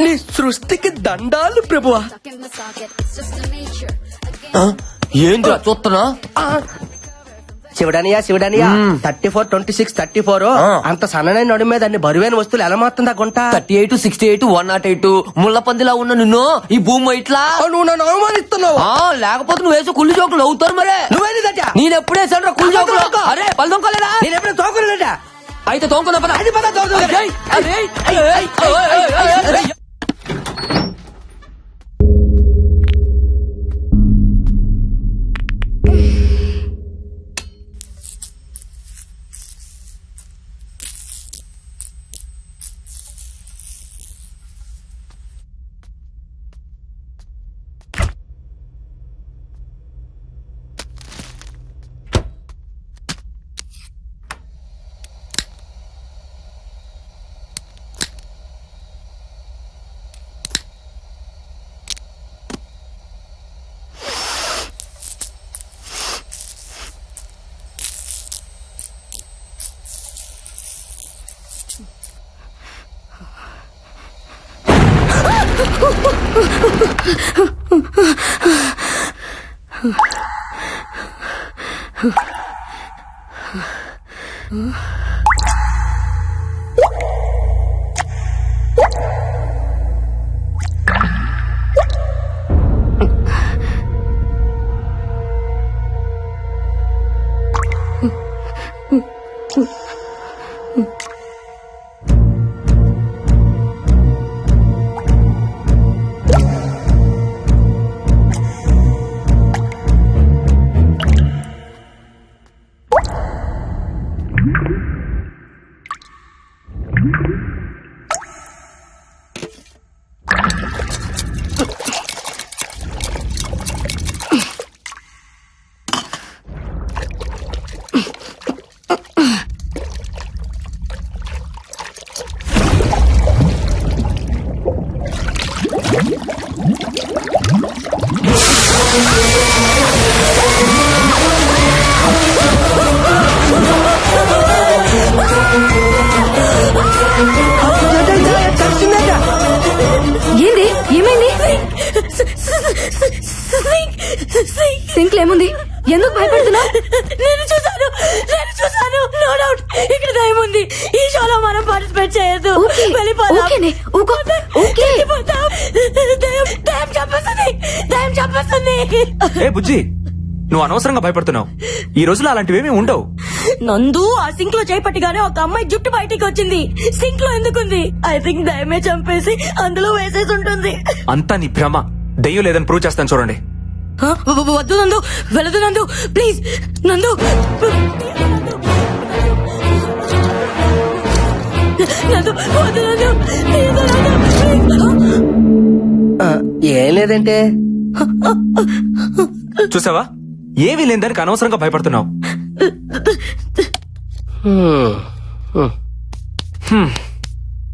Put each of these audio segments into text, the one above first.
నీ సృష్టికి దండాలు ప్రభువా ఏంద్రా చూస్తున్నా శివడనియా శివడనియా thirty four twenty six thirty four అంత సన్ననైన నడు మీద అన్ని బరువైన వస్తువులు ఎలా మారుతుందా గుంట thirty eight sixty eight one nought eight ముళ్ళ పందిలా ఉన్న నిన్ను ఈ భూమి ఇట్లా నువ్వు నన్ను అవమానిస్తున్నావు ఆ, లేకపోతే నువ్వు వేసే కుళ్ళు జోకులు అవుతారు మరే నువ్వేంటిదట నేను ఎప్పుడే సరే కుళ్ళు జోకులు అరే పళ్ళు దొంగలేదా నేను ఎప్పుడు తోకలేట అయితే తోంకున్నా పద అది పద, 呵 వెళ్ళిపోదాం. ఓకేనే, ఊకో, ఓకే. వెళ్ళిపోదాం. దయ్యం దయ్యం చంపేస్తుంది. దయ్యం చంపేస్తుంది. ఏ బుజ్జి నువ్వు అనవసరంగా భయపడుతున్నావు. ఈ రోజులో అలాంటివేమీ ఉండవు. నందు ఆ సింక్లో చేపట్టిగానే ఒక అమ్మాయి జుట్టు బయటికి వచ్చింది. సింక్లో ఎందుకుంది? ఐ థింక్ దయమే చంపేసి అందులో వేసేసి ఉంటుంది. అంతా నీ భ్రమ. దెయ్యం లేదని ప్రూవ్ చేస్తాను చూడండి. వద్దు నందు వెళ్ళదు నందు ప్లీజ్ నందు. ప్లీజ్ ఏం లేదంటే? చూసావా? ఏమీ లేని దానికి అనవసరంగా భయపడుతున్నావు.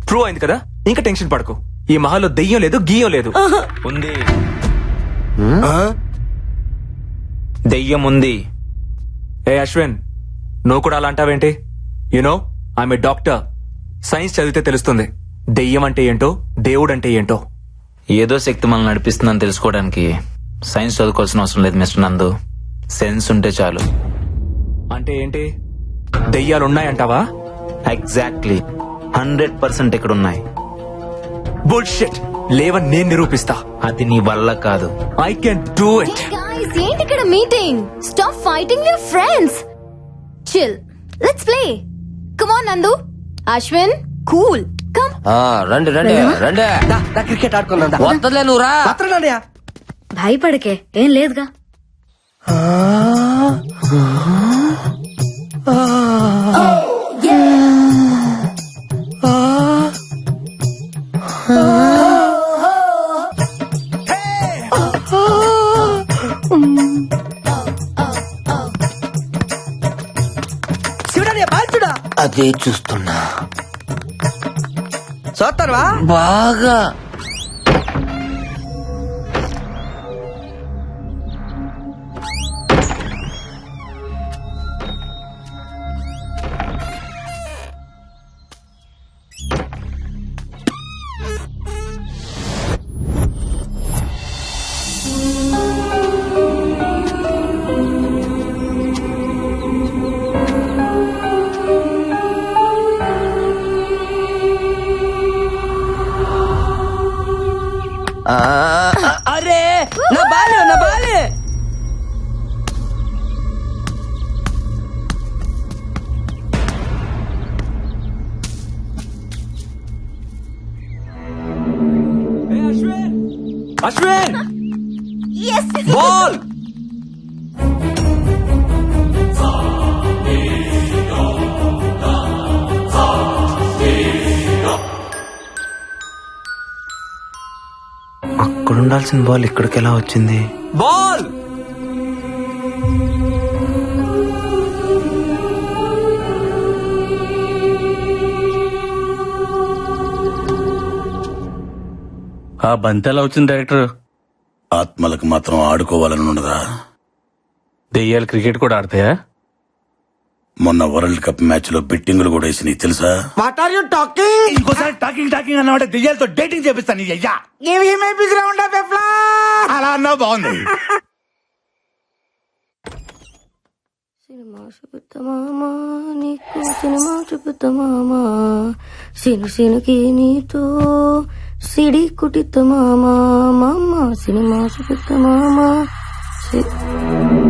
ప్రూవ్ అయింది కదా? ఇంకా టెన్షన్ పడకు. ఈ మహల్లో దెయ్యం లేదు గీయం లేదు. ఉంది? దెయ్యం ఉంది. ఏ అశ్విన్ నువ్వు కూడా అలా అంటావేంటి? యునో ఆమె డాక్టర్ సైన్స్ చదివితే తెలుస్తుంది. దెయ్యం అంటే ఏంటో దేవుడు అంటే ఏంటో. ఏదో శక్తి మనల్ని నడిపిస్తుందని తెలుసుకోవడానికి సైన్స్ చదువుకోవాల్సిన అవసరం లేదు మిస్టర్ నందు. సెన్స్ ఉంటే చాలు. అంటే ఏంటి? దెయ్యాలు ఉన్నాయంటావా ఎగ్జాక్ట్లీ. హండ్రెడ్ పర్సెంట్ ఇక్కడ ఉన్నాయి బుల్షిట్! లేవని నేను నిరూపిస్తా. అది నీ వల్ల కాదు. I can do it. Guys ఏంటి ఇక్కడ meeting? Stop fighting your friends chill let's play come on Nandu Ashwin cool. Come. ఆ, రండి రండి రండి. దా, దా, క్రికెట్ ఆడుకుందాం దా. వద్దలే నువ్వు రా. పత్రనాడయా భయపడకే ఏం లేదుగా. శివుడనియా బాల్ చూడా. అదే చూస్తున్నా చూస్తానువా బాగా. అశ్విన్! బాల్! అక్కడ ఉండాల్సిన బాల్ ఇక్కడికి ఎలా వచ్చింది? బాల్! ఆ బంతి ఎలా వచ్చింది డైరెక్టర్ ఆత్మలకు మాత్రం ఆడుకోవాలని ఉండదా? దెయ్యాలు క్రికెట్ కూడా ఆడతాయా? మొన్న వరల్డ్ కప్ మ్యాచ్లో బెట్టింగులు కూడా వేసినాయి తెలుసా? వాట్ ఆర్ యూ టాకింగ్ ఇంకోసారి టాకింగ్ టాకింగ్ అన్నమాట దెయ్యాలతో డేటింగ్ చేపిస్తాను నీ అయ్యా. అలా అన్నావు బాగుంది. సినిమా చూపుతామా నీకు సినిమా చూపుతామా సిను సినుకి నీతో సిడి కుటితమామా మామ సినిమా చూపుతామా సిను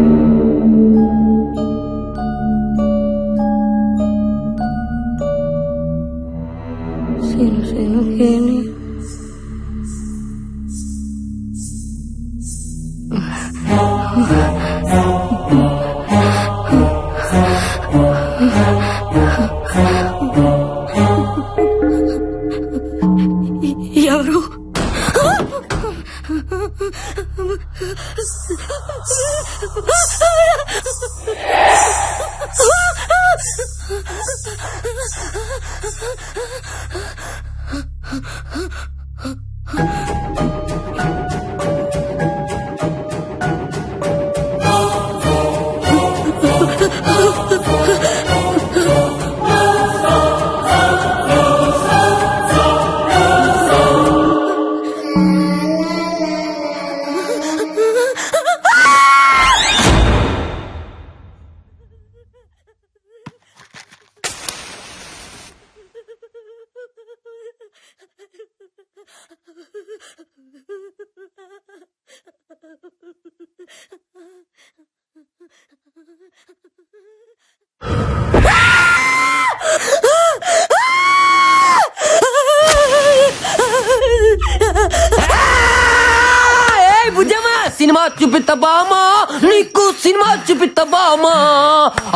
సినిమా చూపిస్తా బామా నీకు సినిమా చూపిస్తా బామా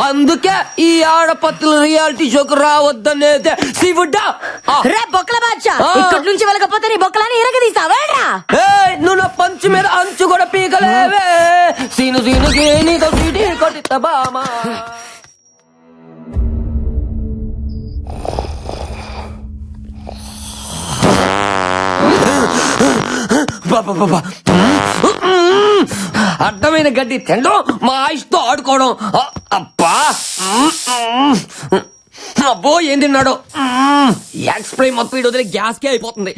అందుకే ఈ ఆడపత్రుల రియాలిటీ షోకు రావద్దనేదే. శివుడా. రే బొక్కల బాద్షా. ఇక్కడి నుంచి వెళ్ళకపోతే నీ బొక్కలని ఇరగదీస్తావేడ్రా ఏయ్ నువ్వు నా పంచు మీద అంచు కూడా పీకలేవే. సీను సీనుకి నీతో సీటీ బామా. బాబా బాబా అడ్డమైన గడ్డి తినడం మా ఆయుష్తో ఆడుకోవడం. అబ్బా! అబ్బో ఏం తిన్నాడో? ఎక్స్ప్రే మొత్తం వీడు వదిలే గ్యాస్కే అయిపోతుంది.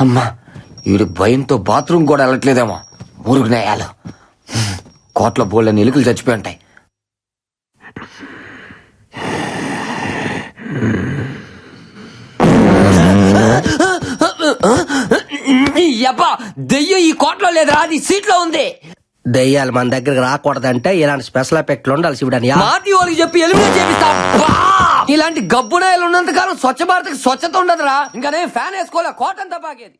అమ్మా వీడు భయంతో బాత్రూమ్ కూడా వెళ్ళట్లేదేమో. మురుగునాయాలు కోట్ల బోళ్ళని ఎలుకలు చచ్చిపోయి ఉంటాయి. యబ్బా దెయ్యం ఈ కోట్లో లేదురా అది సీట్లో ఉంది. దెయ్యాలు మన దగ్గరకు రాకూడదంటే ఇలాంటి స్పెషల్ ఎఫెక్ట్లు ఉండాలి శివుడని. మాటి వాళ్ళకి చెప్పి ఎలిమినేట్ చేపిస్తా. అబ్బా! ఇలాంటి గబ్బునాయలు ఉన్నంత కాలం స్వచ్ఛ భారత్ స్వచ్ఛత ఉండదురా. ఇంకా ఫ్యాన్ వేసుకోలే కోటంతా బాగేది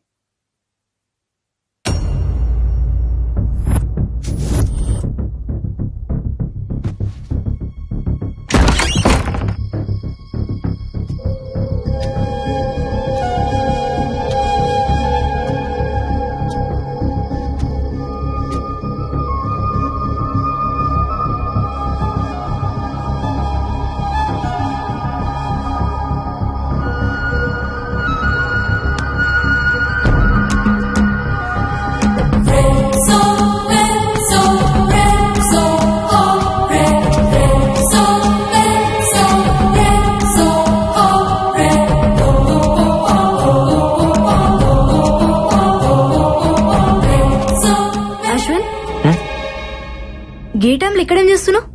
ఇక్కడేం చేస్తున్నావు?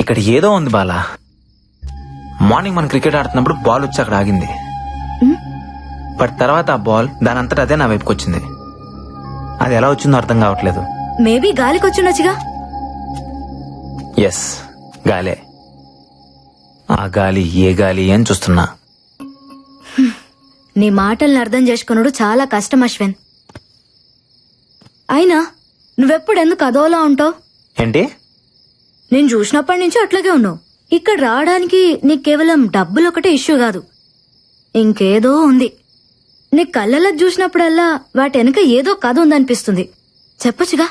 ఇక్కడ ఏదో ఉంది బాలా. మార్నింగ్ మనం క్రికెట్ ఆడుతున్నప్పుడు బాల్ వచ్చి అక్కడ ఆగింది. బట్ తర్వాత ఆ బాల్ దాని అంతటా అదే నా వైపుకి వచ్చింది. అది ఎలా వచ్చిందో అర్థం కావట్లేదు. మేబీ గాలికి వచ్చిండొచ్చుగా ఎస్ గాలే. ఆ గాలి ఏ గాలి అని చూస్తున్నా. నీ మాటల్ని అర్థం చేసుకున్నాడు చాలా కష్టం అశ్విన్. అయినా నువ్వెప్పుడు ఎందుకు అదోలా ఉంటావు? ఏంటి? నేను చూసినప్పటి నుంచి అట్లాగే ఉన్నావు. ఇక్కడ రావడానికి నీకు కేవలం డబ్బులు ఒకటే ఇష్యూ కాదు. ఇంకేదో ఉంది. నీ కళ్ళలో చూసినప్పుడల్లా వాటి వెనక ఏదో కథ ఉందనిపిస్తుంది. చెప్పొచ్చుగా?